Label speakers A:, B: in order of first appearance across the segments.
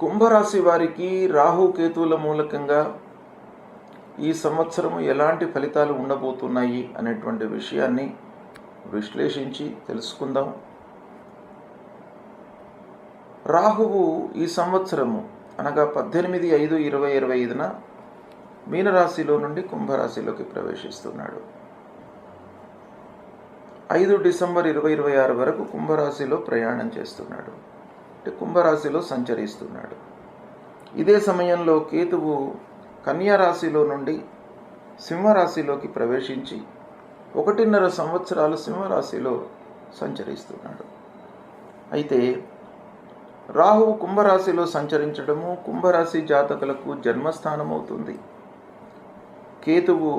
A: కుంభరాశి వారికి రాహుకేతువుల మూలకంగా ఈ సంవత్సరం ఎలాంటి ఫలితాలు ఉండబోతున్నాయి అనేటువంటి విషయాన్ని విశ్లేషించి తెలుసుకుందాం. రాహువు ఈ సంవత్సరము అనగా పద్దెనిమిది ఐదు ఇరవై ఇరవై ఐదున మీనరాశిలో నుండి కుంభరాశిలోకి ప్రవేశిస్తున్నాడు. ఐదు డిసెంబర్ ఇరవై ఇరవై ఆరు వరకు కుంభరాశిలో ప్రయాణం చేస్తున్నాడు. అంటే కుంభరాశిలో సంచరిస్తున్నాడు. ఇదే సమయంలో కేతువు కన్యారాశిలో నుండి సింహరాశిలోకి ప్రవేశించి ఒకటిన్నర సంవత్సరాలు సింహరాశిలో సంచరిస్తున్నాడు. అయితే రాహువు కుంభరాశిలో సంచరించడము కుంభరాశి జాతకులకు జన్మస్థానం అవుతుంది కేతువు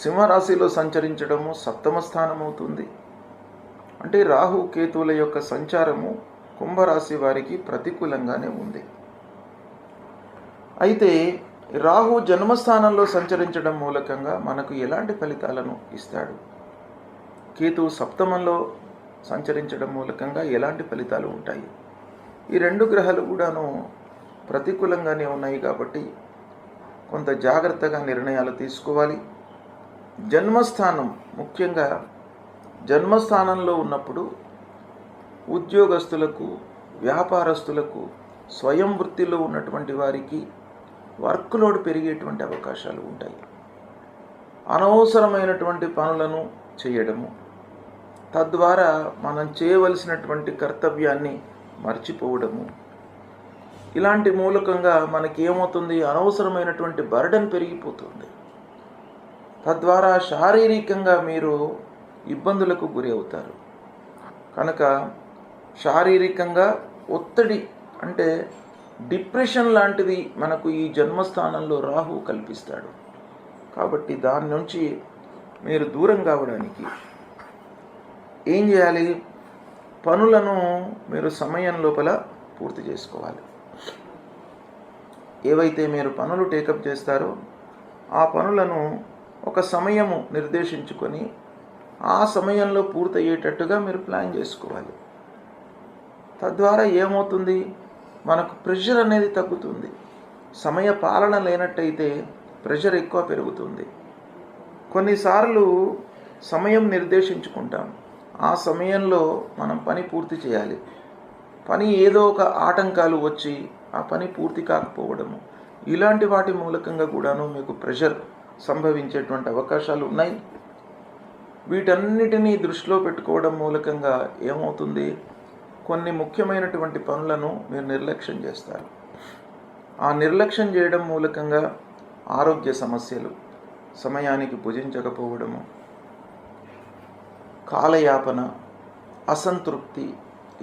A: సింహరాశిలో సంచరించడము సప్తమ స్థానం అవుతుంది అంటే రాహు కేతువుల యొక్క సంచారము కుంభరాశి వారికి ప్రతికూలంగానే ఉంది. అయితే రాహు జన్మస్థానంలో సంచరించడం మూలకంగా మనకు ఎలాంటి ఫలితాలను ఇస్తాడు? కేతువు సప్తమంలో సంచరించడం మూలకంగా ఎలాంటి ఫలితాలు ఉంటాయి? ఈ రెండు గ్రహాలు కూడాను ప్రతికూలంగానే ఉన్నాయి కాబట్టి కొంత జాగ్రత్తగా నిర్ణయాలు తీసుకోవాలి. జన్మస్థానం ముఖ్యంగా జన్మస్థానంలో ఉన్నప్పుడు ఉద్యోగస్తులకు వ్యాపారస్తులకు స్వయం వృత్తిలో ఉన్నటువంటి వారికి వర్క్ లోడ్ పెరిగేటువంటి అవకాశాలు ఉంటాయి. అనవసరమైనటువంటి పనులను చేయడము తద్వారా మనం చేయవలసినటువంటి కర్తవ్యాన్ని మర్చిపోవడము. ఇలాంటి మూలకంగా మనకి ఏమవుతుంది అనవసరమైనటువంటి బర్డన్ పెరిగిపోతుంది. తద్వారా శారీరకంగా మీరు ఇబ్బందులకు గురి అవుతారు కనుక శారీరకంగా ఒత్తిడి అంటే డిప్రెషన్ లాంటిది మనకు ఈ జన్మస్థానంలో రాహు కల్పిస్తాడు. కాబట్టి దాని నుంచి మీరు దూరం కావడానికి ఏం చేయాలి? పనులను మీరు సమయం లోపల పూర్తి చేసుకోవాలి. ఏవైతే మీరు పనులు టేకప్ చేస్తారో ఆ పనులను ఒక సమయము నిర్దేశించుకొని ఆ సమయంలో పూర్తయ్యేటట్టుగా మీరు ప్లాన్ చేసుకోవాలి. తద్వారా ఏమవుతుంది? మనకు ప్రెషర్ అనేది తగ్గుతుంది. సమయ పాలన లేనట్టయితే ప్రెషర్ ఎక్కువ పెరుగుతుంది. కొన్నిసార్లు సమయం నిర్దేశించుకుంటాం. ఆ సమయంలో మనం పని పూర్తి చేయాలి. పని ఏదో ఒక ఆటంకాలు వచ్చి ఆ పని పూర్తి కాకపోవడము. ఇలాంటి వాటి మూలకంగా కూడాను మీకు ప్రెషర్ సంభవించేటువంటి అవకాశాలు ఉన్నాయి. వీటన్నిటినీ దృష్టిలో పెట్టుకోవడం మూలకంగా ఏమవుతుంది? కొన్ని ముఖ్యమైనటువంటి పనులను మీరు నిర్లక్ష్యం చేస్తారు. ఆ నిర్లక్ష్యం చేయడం మూలకంగా ఆరోగ్య సమస్యలు సమయానికి భుజించకపోవడము కాలయాపన అసంతృప్తి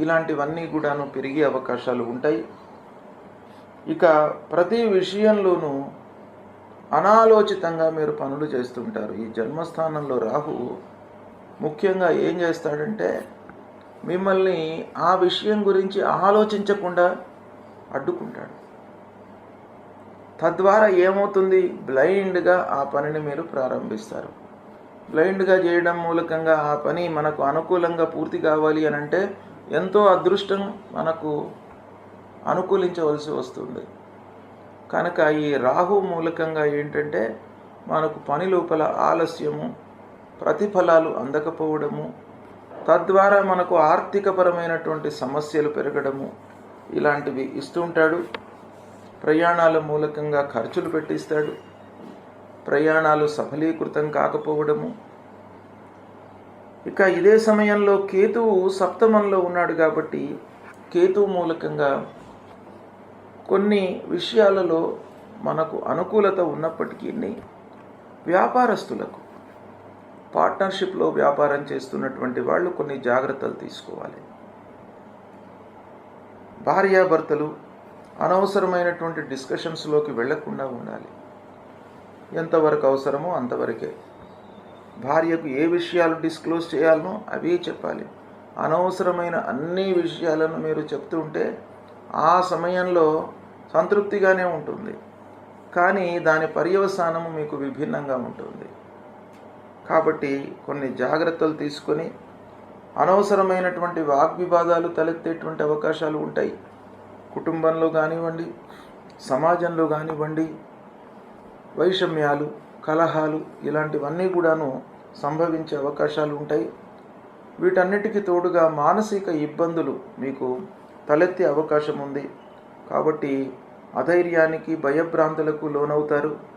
A: ఇలాంటివన్నీ కూడాను పెరిగే అవకాశాలు ఉంటాయి. ఇక ప్రతి విషయంలోనూ అనాలోచితంగా మీరు పనులు చేస్తుంటారు ఈ జన్మస్థానంలో రాహు ముఖ్యంగా ఏం చేస్తాడంటే మిమ్మల్ని ఆ విషయం గురించి ఆలోచించకుండా అడ్డుకుంటాడు. తద్వారా ఏమవుతుంది? బ్లైండ్గా ఆ పనిని మీరు ప్రారంభిస్తారు. బ్లైండ్గా చేయడం మూలకంగా ఆ పని మనకు అనుకూలంగా పూర్తి కావాలి అని అంటే ఎంతో అదృష్టం మనకు అనుకూలించవలసి వస్తుంది. కనుక ఈ రాహు మూలకంగా ఏంటంటే మనకు పని లోపల ఆలస్యము ప్రతిఫలాలు అందకపోవడము తద్వారా మనకు ఆర్థికపరమైనటువంటి సమస్యలు పెరగడము ఇలాంటివి ఇస్తుంటాడు ప్రయాణాల మూలకంగా ఖర్చులు పెట్టిస్తాడు. ప్రయాణాలు సఫలీకృతం కాకపోవడము. ఇక ఇదే సమయంలో కేతువు సప్తమంలో ఉన్నాడు కాబట్టి కేతువు మూలకంగా కొన్ని విషయాలలో మనకు అనుకూలత ఉన్నప్పటికీ వ్యాపారస్తులకు పార్ట్నర్షిప్లో వ్యాపారం చేస్తున్నటువంటి వాళ్ళు కొన్ని జాగ్రత్తలు తీసుకోవాలి. భార్యాభర్తలు అనవసరమైనటువంటి డిస్కషన్స్లోకి వెళ్ళకుండా ఉండాలి. ఎంతవరకు అవసరమో అంతవరకే. భార్యకు ఏ విషయాలు డిస్క్లోజ్ చేయాలనో అవే చెప్పాలి. అనవసరమైన అన్ని విషయాలను మీరు చెప్తుంటే ఆ సమయంలో సంతృప్తిగానే ఉంటుంది. కానీ దాని పర్యవసానము మీకు విభిన్నంగా ఉంటుంది. కాబట్టి కొన్ని జాగ్రత్తలు తీసుకొని అనవసరమైనటువంటి వాగ్వివాదాలు తలెత్తేటువంటి అవకాశాలు ఉంటాయి. కుటుంబంలో కానివ్వండి సమాజంలో కానివ్వండి వైషమ్యాలు కలహాలు ఇలాంటివన్నీ కూడాను సంభవించే అవకాశాలు ఉంటాయి. వీటన్నిటికీ తోడుగా మానసిక ఇబ్బందులు మీకు తలెత్తే అవకాశం ఉంది. కాబట్టి అధైర్యానికి భయభ్రాంతులకు లోనవుతారు.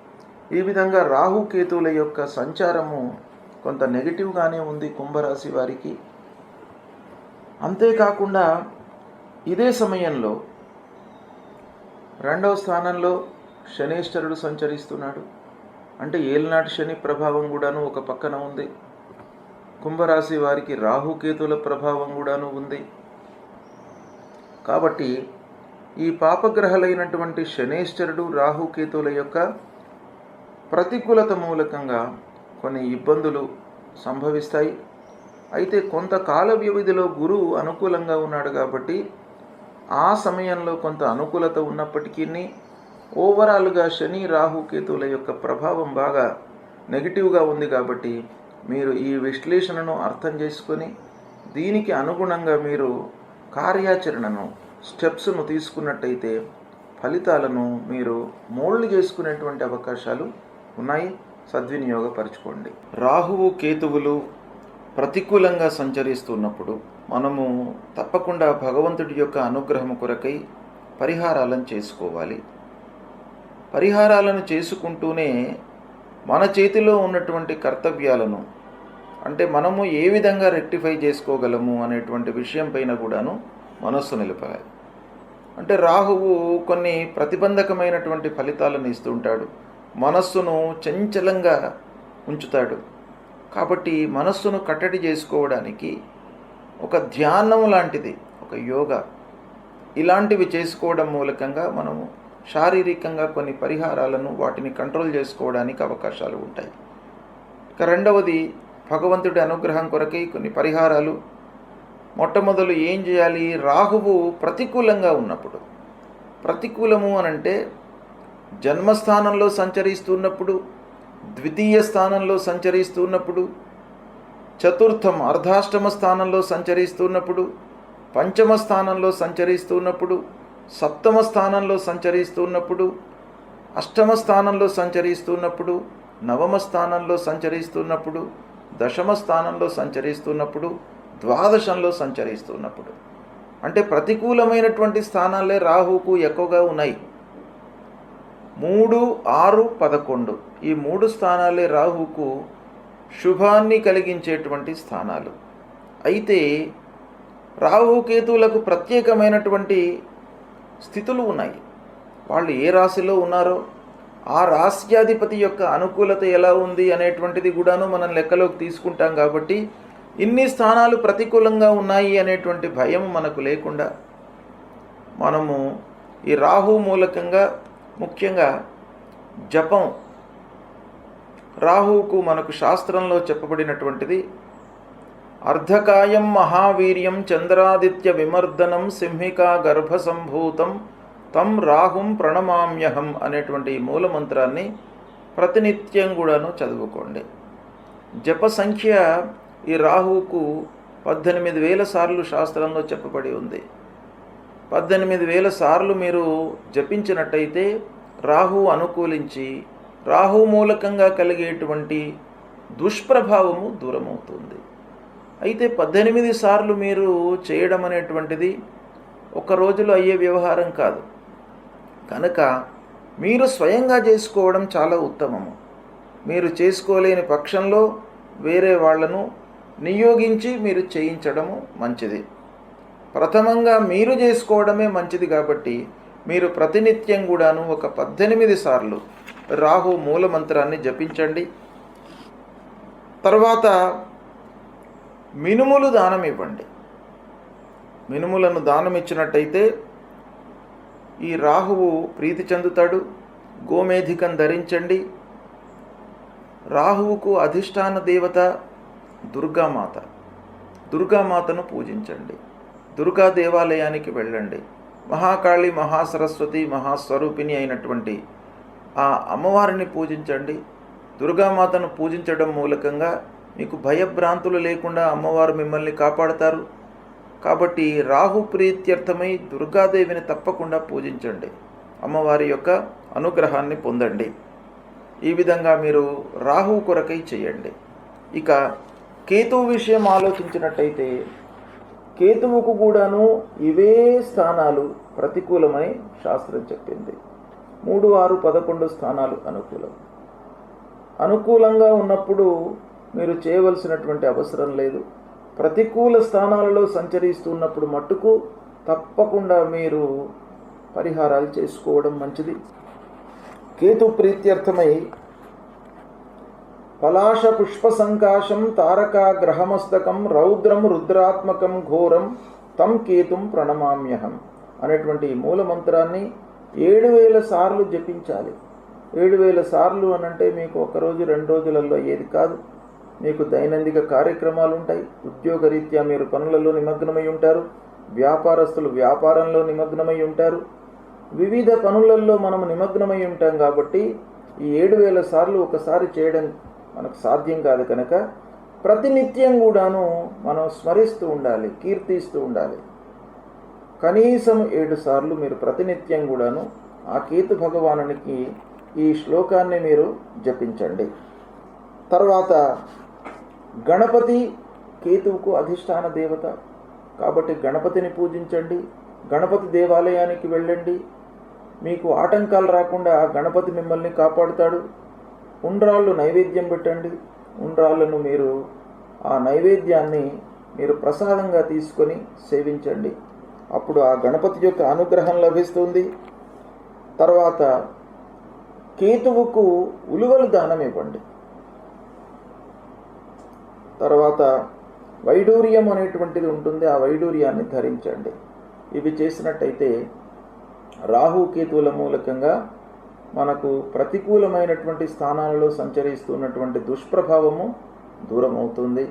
A: ఈ విధంగా రాహుకేతువుల యొక్క సంచారము కొంత నెగిటివ్గానే ఉంది కుంభరాశి వారికి. అంతేకాకుండా ఇదే సమయంలో రెండవ స్థానంలో శనేశ్వరుడు సంచరిస్తున్నాడు. అంటే ఏలనాటి శని ప్రభావం కూడాను ఒక పక్కన ఉంది. కుంభరాశి వారికి రాహుకేతుల ప్రభావం కూడాను ఉంది. కాబట్టి ఈ పాపగ్రహాలైనటువంటి శనేశ్వరుడు రాహుకేతువుల యొక్క ప్రతికూలత మూలకంగా కొన్ని ఇబ్బందులు సంభవిస్తాయి. అయితే కొంతకాల వ్యవధిలో గురువు అనుకూలంగా ఉన్నాడు కాబట్టి ఆ సమయంలో కొంత అనుకూలత ఉన్నప్పటికీ ఓవరాల్గా శని రాహుకేతువుల యొక్క ప్రభావం బాగా నెగిటివ్గా ఉంది కాబట్టి మీరు ఈ విశ్లేషణను అర్థం చేసుకొని దీనికి అనుగుణంగా మీరు కార్యాచరణను స్టెప్స్ను తీసుకున్నట్టయితే ఫలితాలను మీరు మోల్డ్ చేసుకునేటువంటి అవకాశాలు ఉన్నాయి. సద్వినియోగపరచుకోండి. రాహువు కేతువులు ప్రతికూలంగా సంచరిస్తున్నప్పుడు మనము తప్పకుండా భగవంతుడి యొక్క అనుగ్రహం కొరకై పరిహారాలను చేసుకోవాలి. పరిహారాలను చేసుకుంటూనే మన చేతిలో ఉన్నటువంటి కర్తవ్యాలను అంటే మనము ఏ విధంగా రెక్టిఫై చేసుకోగలము అనేటువంటి విషయం పైన కూడాను మనస్సు నిలపాలి. అంటే రాహువు కొన్ని ప్రతిబంధకమైనటువంటి ఫలితాలను ఇస్తుంటాడు మనస్సును చంచలంగా ఉంచుతాడు. కాబట్టి మనస్సును కట్టడి చేసుకోవడానికి ఒక ధ్యానం లాంటిది ఒక యోగా. ఇలాంటివి చేసుకోవడం మూలకంగా మనము శారీరకంగా కొన్ని పరిహారాలను వాటిని కంట్రోల్ చేసుకోవడానికి అవకాశాలు ఉంటాయి. ఇక రెండవది భగవంతుడి అనుగ్రహం కొరకై కొన్ని పరిహారాలు. మొట్టమొదలు ఏం చేయాలి? రాహువు ప్రతికూలంగా ఉన్నప్పుడు. ప్రతికూలము అనంటే జన్మస్థానంలో సంచరిస్తున్నప్పుడు ద్వితీయ స్థానంలో సంచరిస్తున్నప్పుడు చతుర్థం అర్ధాష్టమ స్థానంలో సంచరిస్తున్నప్పుడు పంచమ స్థానంలో సంచరిస్తున్నప్పుడు సప్తమ స్థానంలో సంచరిస్తున్నప్పుడు అష్టమ స్థానంలో సంచరిస్తున్నప్పుడు నవమ స్థానంలో సంచరిస్తున్నప్పుడు దశమ స్థానంలో సంచరిస్తున్నప్పుడు ద్వాదశంలో సంచరిస్తున్నప్పుడు. అంటే ప్రతికూలమైనటువంటి స్థానాలే రాహుకు ఎక్కువగా ఉన్నాయి. మూడు ఆరు పదకొండు. ఈ మూడు స్థానాలే రాహుకు శుభాన్ని కలిగించేటువంటి స్థానాలు. అయితే రాహుకేతువులకు ప్రత్యేకమైనటువంటి స్థితులు ఉన్నాయి. వాళ్ళు ఏ రాశిలో ఉన్నారో ఆ రాశ్యాధిపతి యొక్క అనుకూలత ఎలా ఉంది అనేటువంటిది కూడాను మనం లెక్కలోకి తీసుకుంటాం కాబట్టి ఇన్ని స్థానాలు ప్రతికూలంగా ఉన్నాయి అనేటువంటి భయం మనకు లేకుండా మనము ఈ రాహు మూలకంగా ముఖ్యంగా జపం. రాహువుకు మనకు శాస్త్రంలో చెప్పబడినటువంటిది అర్ధకాయం మహావీర్యం చంద్రాదిత్య విమర్దనం సింహికా గర్భసంభూతం తం రాహుం ప్రణమామ్యహం అనేటువంటి ఈ మూలమంత్రాన్ని ప్రతినిత్యం కూడాను చదువుకోండి. జప సంఖ్య ఈ రాహువుకు పద్దెనిమిది వేల సార్లు శాస్త్రంలో చెప్పబడి ఉంది. పద్దెనిమిది వేల సార్లు మీరు జపించినట్టయితే రాహు అనుకూలించి రాహు మూలకంగా కలిగేటువంటి దుష్ప్రభావము దూరమవుతుంది. అయితే పద్దెనిమిది సార్లు మీరు చేయడం అనేటువంటిది ఒక రోజులో అయ్యే వ్యవహారం కాదు. కనుక మీరు స్వయంగా చేసుకోవడం చాలా ఉత్తమము. మీరు చేసుకోలేని పక్షంలో వేరే వాళ్ళను నియోగించి మీరు చేయించడము మంచిది. ప్రథమంగా మీరు చేసుకోవడమే మంచిది కాబట్టి మీరు ప్రతినిత్యం కూడాను ఒక పద్దెనిమిది సార్లు రాహు మూలమంత్రాన్ని జపించండి. తర్వాత మినుములు దానం ఇవ్వండి. మినుములను దానం ఇచ్చినట్టయితే ఈ రాహువు ప్రీతి చెందుతాడు. గోమేధికం ధరించండి. రాహువుకు అధిష్టాన దేవత దుర్గామాత. దుర్గామాతను పూజించండి. దుర్గా దేవాలయానికి వెళ్ళండి. మహాకాళి మహాసరస్వతి మహాస్వరూపిణి అయినటువంటి ఆ అమ్మవారిని పూజించండి. దుర్గామాతను పూజించడం మూలకంగా మీకు భయభ్రాంతులు లేకుండా అమ్మవారు మిమ్మల్ని కాపాడతారు. కాబట్టి రాహు ప్రీత్యర్థమై దుర్గాదేవిని తప్పకుండా పూజించండి. అమ్మవారి యొక్క అనుగ్రహాన్ని పొందండి. ఈ విధంగా మీరు రాహు కొరకై చేయండి. ఇక కేతు విషయం ఆలోచించినట్టయితే కేతువుకు కూడాను ఇవే స్థానాలు ప్రతికూలమని శాస్త్రం చెప్పింది. మూడు ఆరు పదకొండు స్థానాలు అనుకూలం. అనుకూలంగా ఉన్నప్పుడు మీరు చేయవలసినటువంటి అవసరం లేదు. ప్రతికూల స్థానాలలో సంచరిస్తున్నప్పుడు మట్టుకు తప్పకుండా మీరు పరిహారాలు చేసుకోవడం మంచిది. కేతు ప్రీత్యర్థమై పలాశ పుష్ప సంకాశం గ్రహమస్తకం రౌద్రం రుద్రాత్మకం ఘోరం తం కేతుం ప్రణమామ్యహం అనేటువంటి ఈ మూల మంత్రాన్ని ఏడు వేల సార్లు జపించాలి. ఏడు వేల సార్లు అనంటే మీకు ఒకరోజు రెండు రోజులలో ఏది కాదు. మీకు దైనందిక కార్యక్రమాలు ఉంటాయి ఉద్యోగరీత్యా మీరు పనులలో నిమగ్నమై ఉంటారు. వ్యాపారస్తులు వ్యాపారంలో నిమగ్నమై ఉంటారు. వివిధ పనులలో మనం నిమగ్నమై ఉంటాం కాబట్టి ఈ ఏడు వేల సార్లు ఒకసారి చేయడం మనకు సాధ్యం కాదు కనుక ప్రతినిత్యం కూడాను మనం స్మరిస్తూ ఉండాలి కీర్తిస్తూ ఉండాలి. కనీసం ఏడు సార్లు మీరు ప్రతినిత్యం కూడాను ఆ కేతు భగవానునికి ఈ శ్లోకాన్ని మీరు జపించండి. తర్వాత గణపతి కేతువుకు అధిష్టాన దేవత. కాబట్టి గణపతిని పూజించండి గణపతి దేవాలయానికి వెళ్ళండి. మీకు ఆటంకాలు రాకుండా గణపతి మిమ్మల్ని కాపాడుతాడు. ఉండ్రాళ్ళు నైవేద్యం పెట్టండి. ఉండ్రాళ్ళను మీరు ఆ నైవేద్యాన్ని మీరు ప్రసాదంగా తీసుకొని సేవించండి. అప్పుడు ఆ గణపతి యొక్క అనుగ్రహం లభిస్తుంది. తర్వాత కేతువుకు ఉలువలు దానం ఇవ్వండి. తర్వాత వైడూర్యం అనేటువంటిది ఉంటుంది ఆ వైడూర్యాన్ని ధరించండి. ఇవి చేసినట్టయితే రాహు కేతువుల మూలకంగా మనకు ప్రతికూలమైనటువంటి స్థానాలలో సంచరిస్తున్నటువంటి దుష్ప్రభావము దూరం అవుతుంది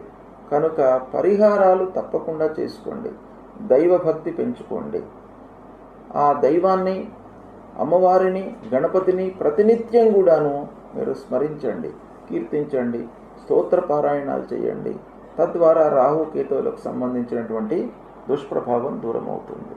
A: కనుక పరిహారాలు తప్పకుండా చేసుకోండి. దైవభక్తి పెంచుకోండి. ఆ దైవాన్ని అమ్మవారిని గణపతిని ప్రతినిత్యం కూడాను మీరు స్మరించండి కీర్తించండి స్తోత్ర పారాయణాలు చేయండి. తద్వారా రాహు కేతువులకు సంబంధించినటువంటి దుష్ప్రభావం దూరం అవుతుంది